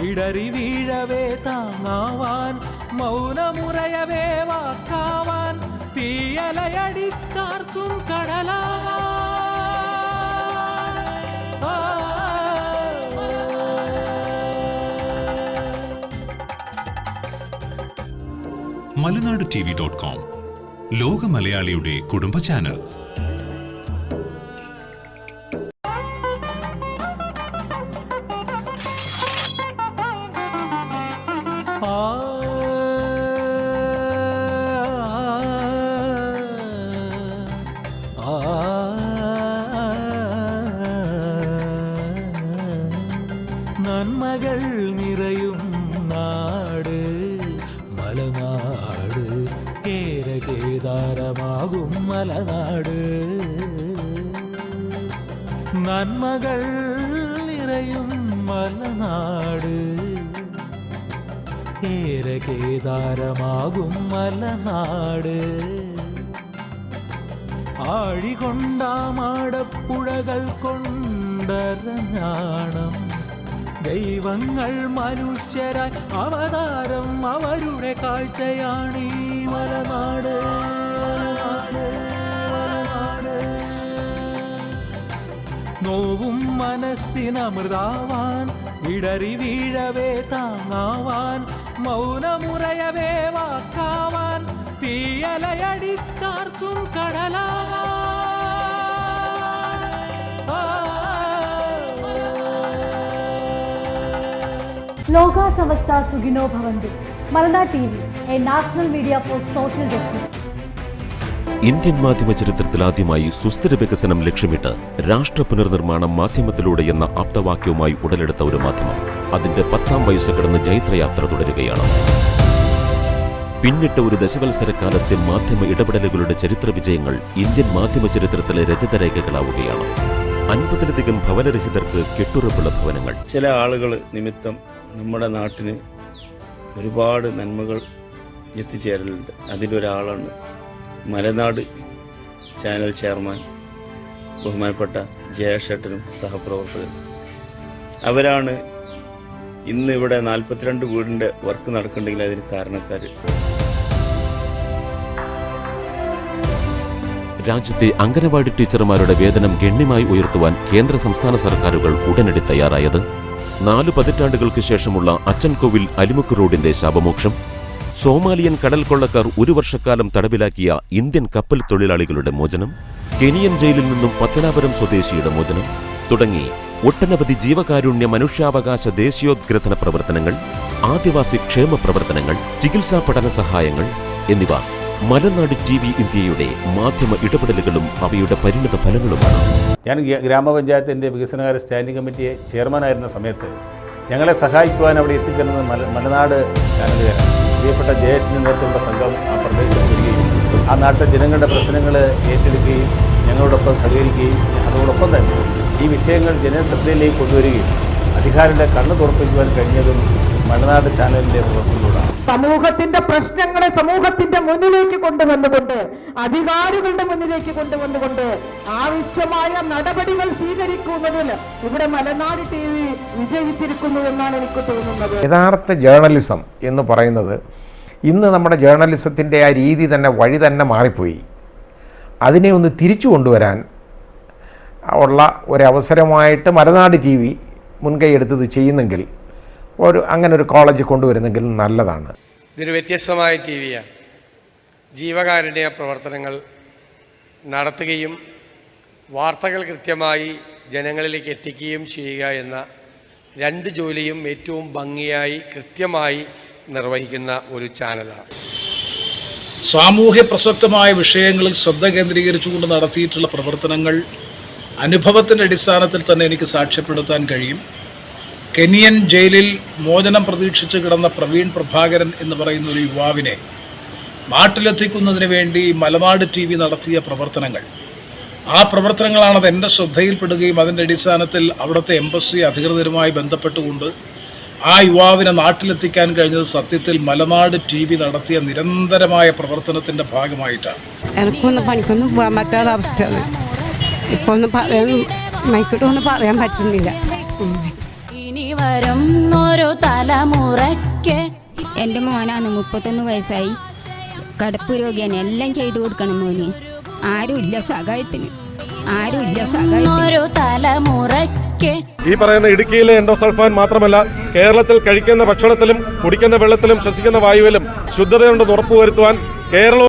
ഇടറി വീഴവേ താങ്ങാവാൻ മൗനമുറയവേ വാക്കാവാൻ തീയലയടിച്ചാർക്കും കടലാവാൻ. ആ. Malanadu T V dot com. ലോക മലയാളിയുടെ കുടുംബ ചാനൽ. നന്മകൾ നിറയും നാട് മലനാട് കേരകേദാരമാകും മലനാട്. നന്മകൾ നിറയും മലനാട് കേരകേദാരമാകും മലനാട്. ആഴികൊണ്ടാമാടപ്പുഴകൾ കൊണ്ടരഞ്ഞാണം ദൈവങ്ങൾ മനുഷ്യരായി അവതാരം അവരുടെ കാഴ്ചയാണീ മലനാട് നോവും മനസ്സിനമൃതാവാൻ ഇടറി വീഴവേ താങ്ങാവാൻ മൗനമുറയവേ വാക്കാവാൻ തീയലയടിച്ചാർക്കും കടലാവാൻ. ലോകാ സമസ്ത സുഖിനോ ഭവന്തു. Malanadu T V a national media for social justice. Indian മാധ്യമ ചരിത്രത്തിൽ ആദ്യമായി സുസ്ഥിര വികസനം ലക്ഷ്യമിട്ട് രാഷ്ട്ര പുനർനിർമ്മാണം മാധ്യമത്തിലൂടെ എന്ന ആപ്തവാക്യവുമായി ഉടലെടുത്ത ഒരു മാധ്യമം. അതിന്റെ പത്താം വയസ്സ് കടന്ന് ജൈത്രയാത്ര തുടരുകയാണ്. പിന്നിട്ട ഒരു ദശവത്സരക്കാലത്തെ മാധ്യമ ഇടപെടലുകളുടെ ചരിത്ര വിജയങ്ങൾ ഇന്ത്യൻ മാധ്യമ ചരിത്രത്തിലെ രചതരേഖകളാവുകയാണ്. അൻപതിലധികം ഭവനരഹിതർക്ക് കെട്ടുറപ്പുള്ള ഭവനങ്ങൾ. ചില ആളുകൾ നിമിത്തം നമ്മുടെ നാട്ടിന് ഒരുപാട് നന്മകൾ എത്തിച്ചേരലുണ്ട്. അതിലൊരാളാണ് മലനാട് ചാനൽ ചെയർമാൻ ബഹുമാനപ്പെട്ട ജയഷട്ടനും സഹപ്രവർത്തകരും അവരാണ് ഇന്ന് ഇവിടെ നാൽപ്പത്തിരണ്ട് വീടിന്റെ വർക്ക് നടക്കുന്നുണ്ടെങ്കിൽ അതിന് കാരണക്കാർ രാജ്യത്തെ അംഗനവാടി ടീച്ചർമാരുടെ വേതനം ഗണ്യമായി ഉയർത്തുവാൻ കേന്ദ്ര സംസ്ഥാന സർക്കാരുകൾ ഉടനടി തയ്യാറായത് നാലു പതിറ്റാണ്ടുകൾക്ക് ശേഷമുള്ള അച്ചൻകോവിൽ അലിമുക്ക് റോഡിന്റെ ശാപമോക്ഷം. സോമാലിയൻ കടൽ കൊള്ളക്കാർ ഒരു വർഷക്കാലം തടവിലാക്കിയ ഇന്ത്യൻ കപ്പൽ തൊഴിലാളികളുടെ മോചനം. കെനിയൻ ജയിലിൽ നിന്നും പത്തനാപുരം സ്വദേശിയുടെ മോചനം. തുടങ്ങി ഒട്ടനവധി ജീവകാരുണ്യ മനുഷ്യാവകാശ ദേശീയോദ്ഗ്രഥന പ്രവർത്തനങ്ങൾ ആദിവാസി ക്ഷേമ പ്രവർത്തനങ്ങൾ ചികിത്സാ പഠന സഹായങ്ങൾ എന്നിവ മലനാട് ടി ഇന്ത്യയുടെ മാധ്യമ ഇടപെടലുകളും അവയുടെ പരിണിത ഫലങ്ങളുമാണ്. ഞാൻ ഗ്രാ- ഗ്രാമപഞ്ചായത്തിന്റെ വികസനകാര്യ സ്റ്റാൻഡിംഗ് കമ്മിറ്റി ചെയർമാനായിരുന്ന സമയത്ത് ഞങ്ങളെ സഹായിക്കുവാൻ അവിടെ എത്തിച്ചേർന്നത് മല മലനാട് ചാനലുകാരാണ്. പ്രിയപ്പെട്ട ജയേഷിന് നേതൃത്വമുള്ള സംഘം ആ പ്രദേശത്ത് വരികയും ആ നാട്ടിലെ ജനങ്ങളുടെ പ്രശ്നങ്ങൾ ഏറ്റെടുക്കുകയും ഞങ്ങളോടൊപ്പം സഹകരിക്കുകയും അതോടൊപ്പം തന്നെ ഈ വിഷയങ്ങൾ ജനശ്രദ്ധയിലേക്ക് കൊണ്ടുവരികയും അധികാരികളെ കണ്ണ് തുറപ്പിക്കുവാൻ കഴിഞ്ഞതും മലനാട് ചാനലിന്റെ പ്രവർത്തനത്തോടാണ് സമൂഹത്തിന്റെ പ്രശ്നങ്ങളെ സമൂഹത്തിന്റെ മുന്നിലേക്ക് കൊണ്ടുവന്നുകൊണ്ട് അധികാരികളുടെ മുന്നിലേക്ക് കൊണ്ടുവന്നുകൊണ്ട് ആവശ്യമായ നടപടികൾ സ്വീകരിക്കുന്നതിൽ ഇവിടെ മലനാട് ടി വി വിജയിച്ചിരിക്കുന്നു എന്നാണ് എനിക്ക് തോന്നുന്നത്. യഥാർത്ഥ ജേർണലിസം എന്ന് പറയുന്നത് ഇന്ന് നമ്മുടെ ജേർണലിസത്തിന്റെ ആ രീതി തന്നെ വഴി തന്നെ മാറിപ്പോയി. അതിനെ ഒന്ന് തിരിച്ചു കൊണ്ടുവരാൻ ഉള്ള ഒരവസരമായിട്ട് മലനാട് ടി വി മുൻകൈ എടുത്തത് ചെയ്യുന്നെങ്കിൽ ഒരു അങ്ങനെ ഒരു കോളേജ് കൊണ്ടുവരുന്നെങ്കിൽ നല്ലതാണ്. ഇതൊരു വ്യത്യസ്തമായ ടി വിയാണ് ജീവകാരുണ്യ പ്രവർത്തനങ്ങൾ നടത്തുകയും വാർത്തകൾ കൃത്യമായി ജനങ്ങളിലേക്ക് എത്തിക്കുകയും ചെയ്യുക എന്ന രണ്ട് ജോലിയും ഏറ്റവും ഭംഗിയായി കൃത്യമായി നിർവഹിക്കുന്ന ഒരു ചാനലാണ്. സാമൂഹ്യ പ്രസക്തമായ വിഷയങ്ങളിൽ ശ്രദ്ധ കേന്ദ്രീകരിച്ചുകൊണ്ട് നടത്തിയിട്ടുള്ള പ്രവർത്തനങ്ങൾ അനുഭവത്തിന്റെ അടിസ്ഥാനത്തിൽ തന്നെ എനിക്ക് സാക്ഷ്യപ്പെടുത്താൻ കഴിയും. കെനിയൻ ജയിലിൽ മോചനം പ്രതീക്ഷിച്ച് കിടന്ന പ്രവീൺ പ്രഭാകരൻ എന്ന് പറയുന്ന ഒരു യുവാവിനെ നാട്ടിലെത്തിക്കുന്നതിന് വേണ്ടി മലനാട് ടി വി നടത്തിയ പ്രവർത്തനങ്ങൾ. ആ പ്രവർത്തനങ്ങളാണ് അത് എന്റെ ശ്രദ്ധയിൽപ്പെടുകയും അതിന്റെ അടിസ്ഥാനത്തിൽ അവിടുത്തെ എംബസി അധികൃതരുമായി ബന്ധപ്പെട്ടുകൊണ്ട് ആ യുവാവിനെ നാട്ടിലെത്തിക്കാൻ കഴിഞ്ഞത് സത്യത്തിൽ മലനാട് ടി വി നടത്തിയ നിരന്തരമായ പ്രവർത്തനത്തിന്റെ ഭാഗമായിട്ടാണ്. എനിക്കൊന്ന് പണിക്കൊന്നും പോകാൻ പറ്റാത്ത അവസ്ഥയാണ്. ഇപ്പോൾ ഒന്നും പറയാൻ പറ്റുന്നില്ല. ഉം. ഓരോ തലമുറയ്ക്ക്. എന്റെ മോനാണ് മുപ്പത്തൊന്ന് വയസ്സായി. കടപ്പ് രോഗിയാണ്. എല്ലാം ചെയ്തു കൊടുക്കണം മോന്. ആരുമില്ല സഹായത്തിന്. ആരുമില്ല സഹായത്തിന്. തലമുറയ്ക്ക്. ഈ പറയുന്ന ഇടുക്കിയിലെ എൻഡോസൾഫാൻ മാത്രമല്ല കേരളത്തിൽ കഴിക്കുന്ന ഭക്ഷണത്തിലും കുടിക്കുന്ന വെള്ളത്തിലും ശ്വസിക്കുന്ന വായുവിലും ശുദ്ധതയുണ്ടെന്ന് ഉറപ്പുവരുത്തുവാൻ കേരളവും